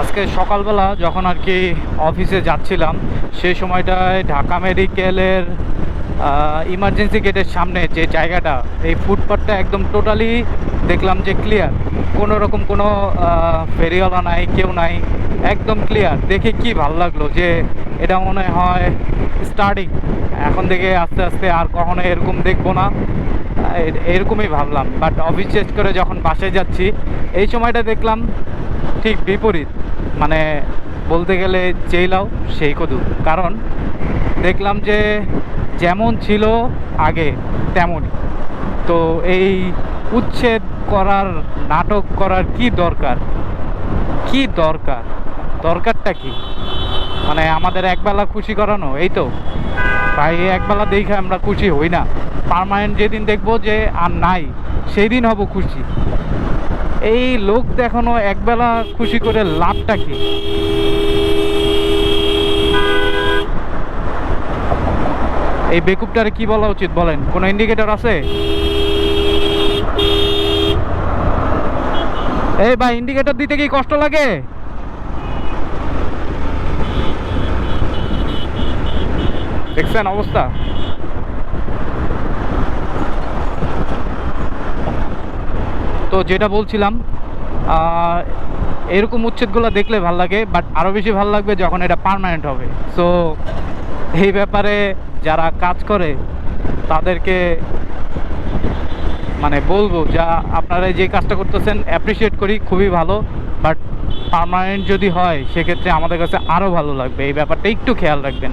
আজকে সকালবেলা যখন আর কি অফিসে যাচ্ছিলাম, সেই সময়টায় ঢাকা মেডিকেলের ইমার্জেন্সি গেটের সামনে যে জায়গাটা, এই ফুটপাথটা একদম টোটালি দেখলাম যে ক্লিয়ার কোনো রকম কোনো ফেরিওয়ালা নাই, কেউ নাই, একদম ক্লিয়ার দেখে কি ভালো লাগল যে এটা মনে হয় স্টার্টিং এখন থেকে আস্তে আস্তে আর কখনো এরকম দেখব না। এরকমই ভাবলাম। বাট অফিস শেষ করে যখন বাসায় যাচ্ছি, এই সময়টা দেখলাম ঠিক বিপরীত। মানে বলতে গেলে যেই লাও, সেই কদু। কারণ দেখলাম যে যেমন ছিল আগে, তেমনই। তো এই উচ্ছেদ করার, নাটক করার কি দরকার? কি দরকার? দরকারটা কি? মানে আমাদের একবেলা খুশি করানো, এই তো। ভাই একবেলা দেখে আমরা খুশি হই না। পারমানেন্ট যেদিন দেখব যে আর নাই, সেই দিন হব খুশি। এই লোক দেখানো একবেলা খুশি করে লাভটা কি? এই বেকুবটারে কি বলা উচিত বলেন? কোনো ইন্ডিকেটর আছে? এই ভাই ইন্ডিকেটর দিতে কি কষ্ট লাগে? দেখছেন অবস্থা? তো যেটা বলছিলাম এরকম উচ্ছেদগুলো দেখলে ভালো লাগে বাট আরও বেশি ভালো লাগবে যখন এটা পার্মানেন্ট হবে। সো এই ব্যাপারে যারা কাজ করে, তাদেরকে মানে বলব যা আপনারা যে কাজটা করতেছেন অ্যাপ্রিসিয়েট করি, খুবই ভালো বাট পার্মানেন্ট যদি হয়, সেক্ষেত্রে আমাদের কাছে আরও ভালো লাগবে। এই ব্যাপারটা একটু খেয়াল রাখবেন।